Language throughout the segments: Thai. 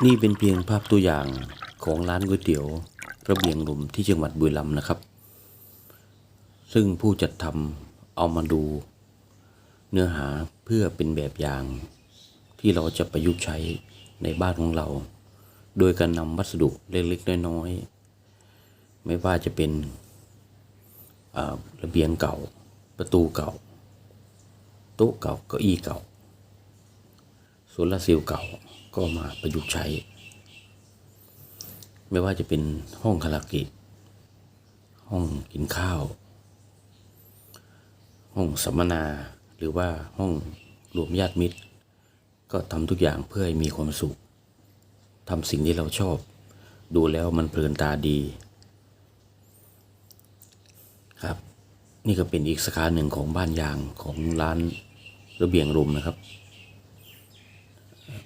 นี่เป็นเพียงภาพตัวอย่างของร้านก๋วยเตี๋ยวระเบียงหลุมที่จังหวัดบุรีรัมย์นะครับ ซึ่งผู้จัดทำเอามาดู เนื้อหาเพื่อเป็นแบบอย่าง ที่เราจะประยุกต์ใช้ในบ้านของเรา โดยการนำวัสดุเล็กๆน้อยๆไม่ว่าจะเป็นระเบียงเก่า ประตูเก่า โต๊ะเก่าเก้าอี้เก่า โซลาร์เซลล์เก่าก็มาประยุกต์ใช้ ไม่ว่าจะเป็นห้องคาราเกะห้องกินข้าว ห้องสัมมนา หรือว่าห้องรวมญาติมิตร ก็ทำทุกอย่างเพื่อให้มีความสุขทำสิ่งที่เราชอบ ดูแล้วมันเพลินตาดีครับ นี่ก็เป็นอีกสาขาหนึ่งของบ้านยางของร้านระเบียงรุมนะครับ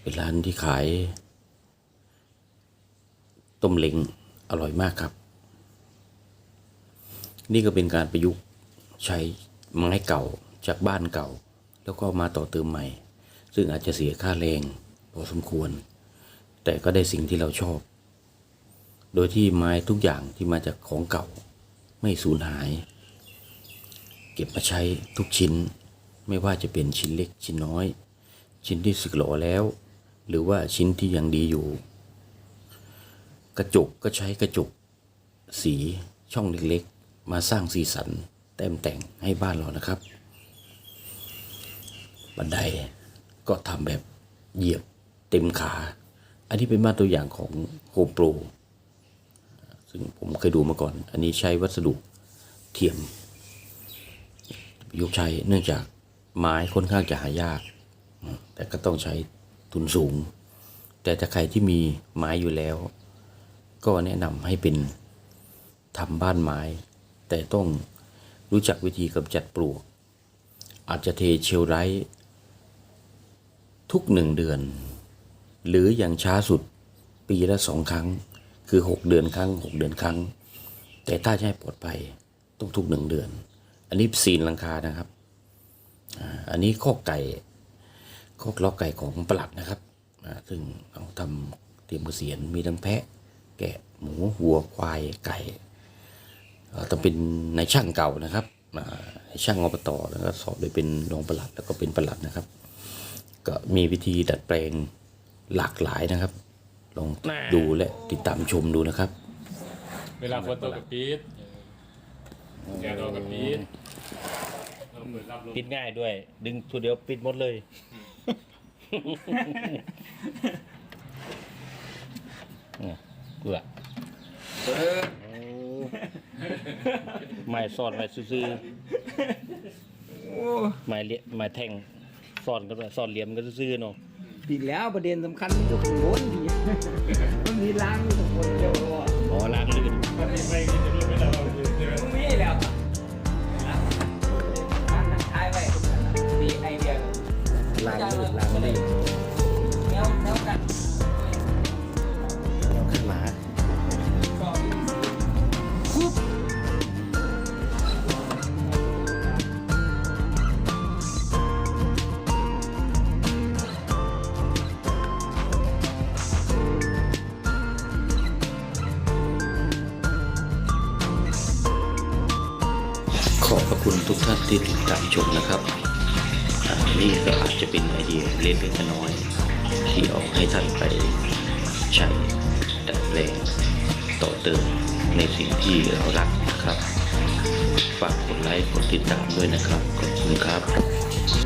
เป็นร้านที่ขาย ต้มเล้งอร่อยมากครับ นี่ก็เป็นการประยุกต์ใช้ไม้เก่าจากบ้านเก่า แล้วก็มาต่อเติมใหม่ ซึ่งอาจจะเสียค่าแรงพอสมควร แต่ก็ได้สิ่งที่เราชอบ โดยที่ไม้ทุกอย่างที่มาจากของเก่า ไม่สูญหาย เก็บมาใช้ทุกชิ้นไม่ว่าจะเป็นชิ้นเล็กชิ้นน้อย ชิ้นที่สึกหรอแล้ว หรือว่าชิ้นที่ยังดีอยู่ กระจกก็ใช้กระจก สีช่องเล็กๆ มาสร้างสีสันแต้มแต่งให้บ้านเรานะครับ บันไดก็ทำแบบเหยียบเต็มขา อันนี้เป็นมาตรตัวอย่างของโฮมโปรซึ่งผมเคยดูมาก่อน อันนี้ใช้วัสดุเทียมยุกใช้เนื่องจากไม้ค่อนข้างจะหายาก แต่ก็ต้องใช้ทุนสูง แต่ถ้าใครที่มีไม้อยู่แล้ว ก็แนะนำให้เป็นทำบ้านไม้ แต่ต้องรู้จักวิธีกำจัดปลวก อาจจะเทเชลไลท์ทุกหนึ่งเดือน หรืออย่างช้าสุดปีละสองครั้ง คือหกเดือนครั้งหกเดือนครั้ง แต่ถ้าจะให้ปลอดภัยต้องทุกหนึ่งเดือน อันนี้ซีนลังคานะครับ อันนี้ข้อไก่ ข้อกล้อกไก่ของประหลัดนะครับอ่าซึ่งเราทำเตรียมเกษียณมีทั้งแพะ แกะหมูวัวควายไก่เอ่อต้องเป็นนายช่างเก่านะครับอ่านายช่างอบตแล้วก็สอบโดยเป็นรองประหลัดแล้วก็เป็นประหลัดนะครับ ก็มีวิธีดัดแปลงหลากหลายนะครับ ลองดูและติดตามชมดูนะครับ เวลาฝนตกกับปี๊ดแดดออกกับปี๊ดเราเปิดรับลมปิดง่ายด้วย ดึงทีเดียวปิดหมดเลย เนี่ยเกลือไม่ซ่อนไว้ซื่อๆไม่เลี้ยไม่แท่งซ่อนก็ได้ซ่อนเหลี่ยมก็ซื่อๆเนาะ อีกแล้วประเด็นสำคัญมันอยู่ข้างบนดี พระคุณทุกท่านที่ติดตามชมนะครับ นี่ก็อาจจะเป็นไอเดียเล็กๆน้อยๆที่เอาให้ท่านไปใช้ดัดแปลงต่อเติมในสิ่งที่เรารักนะครับ ฝากกดไลค์กดติดตามด้วยนะครับ ขอบคุณครับ